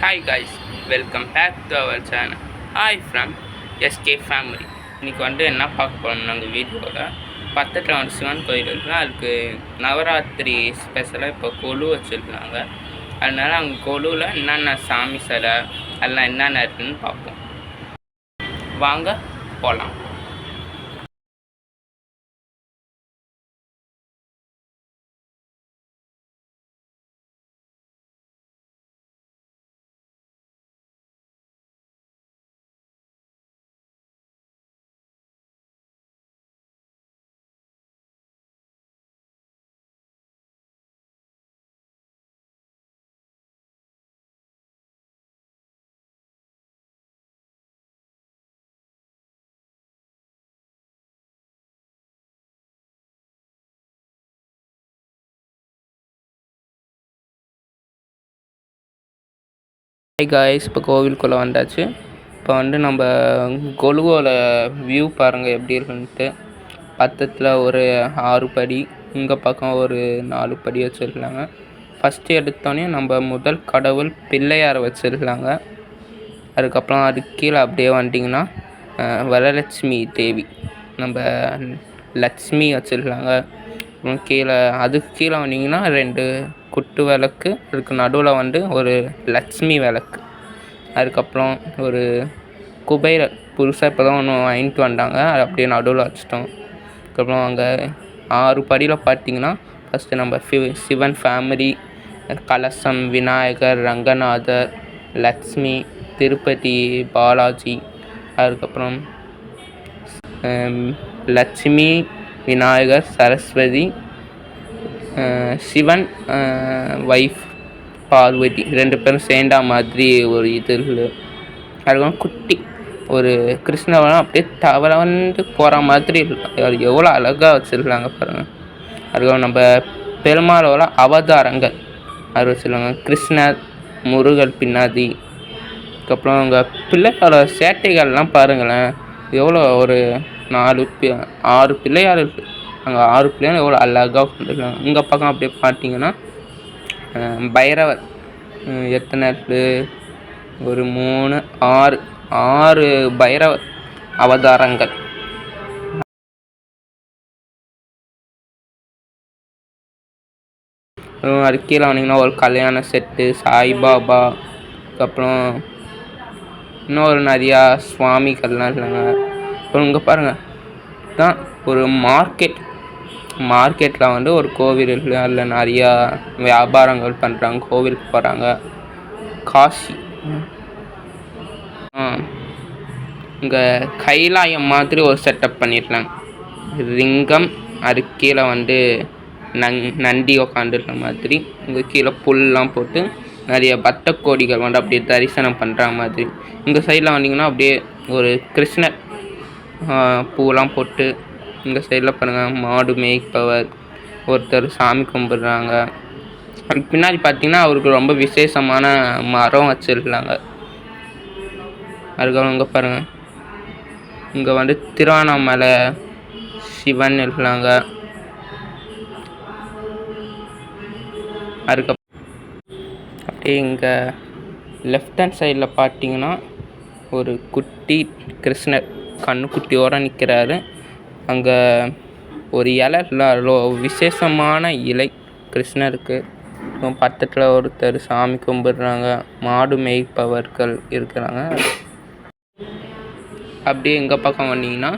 Hi guys welcome back to our channel hi from SK family இன்றைக்கி வந்து என்ன பார்க்க போகணும் நாங்கள் வீடியோவில் பக்கத்தில் வந்து சிவன் கோயில் இருக்குது அதுக்கு நவராத்திரி ஸ்பெஷலாக இப்போ கொலு வச்சுருக்காங்க. அதனால் அங்கே கொலுவில் என்னென்ன சாமி சிலை அதெல்லாம் என்னென்ன இருக்குதுன்னு பார்ப்போம். வாங்க போகலாம் ஹாய் காய்ஸ் இப்போ கோவிலுக்குள்ளே வந்தாச்சு. இப்போ வந்து நம்ம கொலுவோட வியூ பாருங்கள் எப்படி இருக்குன்ட்டு. பக்கத்தில் ஒரு ஆறு படி இங்கே பக்கம் ஒரு நாலு படி வச்சுருக்காங்க. ஃபஸ்ட்டு எடுத்தோடனே நம்ம முதல் கடவுள் பிள்ளையாரை வச்சுருக்காங்க. அதுக்கப்புறம் அதுக்கு கீழே அப்படியே வந்துட்டிங்கன்னா வரலட்சுமி தேவி. நம்ம லக்ஷ்மி வச்சுருக்காங்க. அப்புறம் கீழே அதுக்கு கீழே வந்தீங்கன்னா ரெண்டு குட்டு விளக்கு அதுக்கு நடுவில் வந்து ஒரு லக்ஷ்மி விளக்கு. அதுக்கப்புறம் ஒரு குபேரர் புதுசாக இப்போ தான் ஒன்று வாங்கிட்டு வந்தாங்க. அதை அப்படியே நடுவில் வச்சுட்டோம். அதுக்கப்புறம் அங்கே ஆறு படியில் பார்த்தீங்கன்னா ஃபஸ்ட்டு நம்ம சிவ சிவன் ஃபேமிலி கலசம் விநாயகர் ரங்கநாதர் லக்ஷ்மி திருப்பதி பாலாஜி. அதுக்கப்புறம் லட்சுமி விநாயகர் சரஸ்வதி சிவன் ஒய்ஃப் பார்வதி ரெண்டு பேரும் சேர்ந்தா மாதிரி ஒரு இது அதுக்கப்புறம் குட்டி. ஒரு கிருஷ்ணவனம் அப்படியே தவறந்து போகிற மாதிரி எவ்வளோ அழகாக வச்சுருக்காங்க பாருங்கள் அதுக்கப்புறம் நம்ம பெருமாளோட அவதாரங்கள். அது வச்சுருக்காங்க. கிருஷ்ணர் முருகர் பின்னாதி அதுக்கப்புறம் அவங்க பிள்ளைகளோட சேட்டைகள்லாம் பாருங்களேன். எவ்வளோ ஒரு நாலு பி ஆறு பிள்ளையார் இருக்குது அங்கே ஆறு பிள்ளையார் எவ்வளோ அழகாக உட்காந்துருக்காங்க இங்கே பக்கம் அப்படியே பார்த்தீங்கன்னா பைரவர் எத்தனை ஒரு மூணு ஆறு ஆறு பைரவர் அவதாரங்கள். அப்புறம் அது கீழே வந்தீங்கன்னா ஒரு கல்யாண செட்டு சாய்பாபா அதுக்கப்புறம் இன்னொரு நிறையா சுவாமிகள்லாம் இருக்காங்க. அப்புறம் இங்கே பாருங்கள் தான் ஒரு மார்க்கெட் மார்க்கெட்டில் வந்து ஒரு கோவில் இல்லை அதில் நிறையா வியாபாரங்கள் பண்ணுறாங்க கோவிலுக்கு போகிறாங்க காசி. இங்கே கைலாயம் மாதிரி ஒரு செட்டப் பண்ணியிருக்காங்க லிங்கம் அது கீழே வந்து நங் நண்டி உக்காந்துருக்க மாதிரி. இங்கே கீழே புல்லாம் போட்டு நிறைய பத்த கோடிகள் வந்து அப்படியே தரிசனம் பண்ணுற மாதிரி. இந்த சைடில் வந்தீங்கன்னா அப்படியே ஒரு கிருஷ்ணர் ஆஹ், பூலாம் போட்டு இந்த சைடில் பாருங்கள் மாடு மேய்ப்பவர் ஒருத்தர் சாமி கும்பிடுறாங்க. அதுக்கு பின்னாடி பார்த்தீங்கன்னா அவருக்கு ரொம்ப விசேஷமான மரம் வச்சுருக்காங்க. அதுக்கப்புறம் இங்கே பாருங்கள் இங்கே வந்து திருவண்ணாமலை சிவன் இருக்கிறாங்க அதுக்கப்புறம் அப்படியே இங்கே லெஃப்ட் ஹேண்ட் சைடில் பார்த்தீங்கன்னா ஒரு குட்டி கிருஷ்ணர் கண்ணுக்குட்டியோடு நிற்கிறாரு அங்கே ஒரு இலை விசேஷமான இலை கிருஷ்ணருக்கு. அப்புறம் பக்கத்தில் ஒருத்தர் சாமி கும்பிடுறாங்க. மாடு மேய்ப்பவர்கள் இருக்கிறாங்க. அப்படியே எங்கள் பக்கம் வந்தீங்கன்னா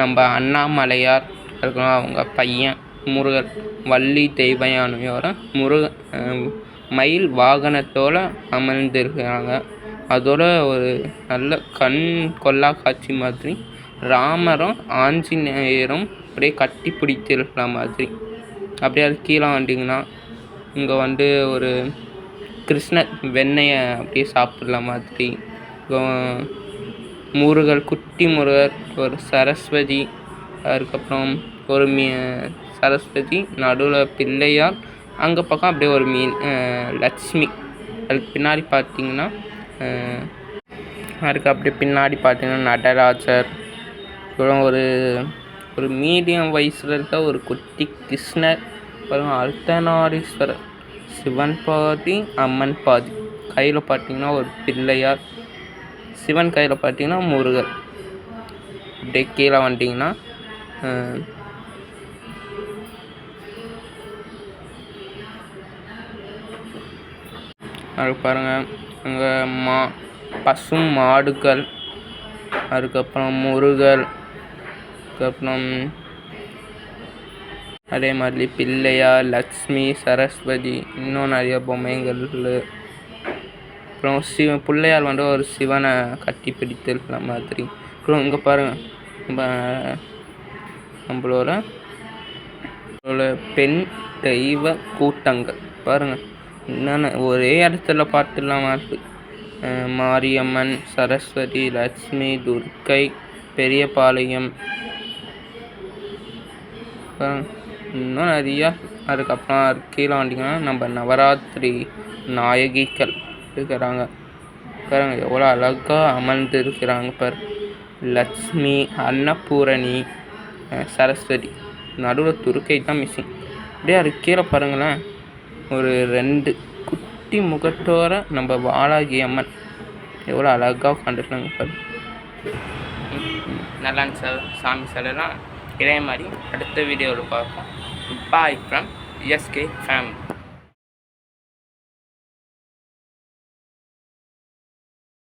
நம்ம அண்ணாமலையார் இருக்கணும் அவங்க பையன் முருகர் வள்ளி தெய்வயானையோட முருக மயில் வாகனத்தோடு அமர்ந்திருக்கிறாங்க. அதோட ஒரு நல்ல கண் கொல்லா காட்சி மாதிரி ராமரும் ஆஞ்சநேயரும் அப்படியே கட்டி பிடிச்சிருக்கிற மாதிரி. அப்படியே அது கீழே வந்துட்டிங்கன்னா இங்கே வந்து ஒரு கிருஷ்ணர் வெண்ணெயை அப்படியே சாப்பிட்ற மாதிரி. முருகர் குட்டி முருகர் ஒரு சரஸ்வதி அதுக்கப்புறம் ஒரு மீ சரஸ்வதி நடுவில் பிள்ளையார் அங்கே பக்கம் அப்படியே ஒரு மீன் லட்சுமி. அதுக்கு பின்னாடி பார்த்தீங்கன்னா அதுக்கு அப்படியே பின்னாடி பார்த்தீங்கன்னா நடராஜர் அப்புறம் ஒரு ஒரு மீடியம் வயசில் இருக்க ஒரு குட்டி கிருஷ்ணர் அப்புறம் அர்த்தநாரீஸ்வரர் சிவன் பாதி அம்மன் பாதி. கையில் பார்த்தீங்கன்னா ஒரு பிள்ளையார் சிவன் கையில் பார்த்தீங்கன்னா முருகர். அப்படியே கீழே வந்துட்டிங்கன்னா அது பாருங்கள் அங்கே மா பசும் மாடுகள் அதுக்கப்புறம் முருகர் அதுக்கப்புறம் அதே மாதிரி பிள்ளையார் லக்ஷ்மி சரஸ்வதி இன்னும் நிறைய பொம்மைகள் அப்புறம் சிவ பிள்ளையார் வந்து ஒரு சிவனை கட்டி பிடித்திருக்கிற மாதிரி. அப்புறம் இங்கே பாருங்கள் நம்மளோட பெண் தெய்வ கூட்டங்கள். பாருங்கள் என்னென்ன ஒரே இடத்துல பார்த்துடலாம் மாதிரி மாரியம்மன் சரஸ்வதி லட்சுமி துர்க்கை பெரியபாளையம் இன்னும் நிறையா. அதுக்கப்புறம் கீழே வந்துட்டிங்கன்னா நம்ம நவராத்திரி நாயகிகள் இருக்கிறாங்க. பாருங்க எவ்வளோ அழகாக அமர்ந்து இருக்கிறாங்க பார். லக்ஷ்மி அன்னபூரணி சரஸ்வதி. நடுவில் துருக்கை தான் மிஸ்ஸிங் அப்படியே அது கீழே பாருங்களேன். ஒரு ரெண்டு குட்டி முகத்தோர நம்ம வாலாகி அம்மன். எவ்வளோ அழகாக உட்காந்துருக்காங்க பாரு. நல்லா சார். சாமி சிலைலாம் இதே மாதிரி அடுத்த வீடியோவில் பார்ப்போம். Bye from SK family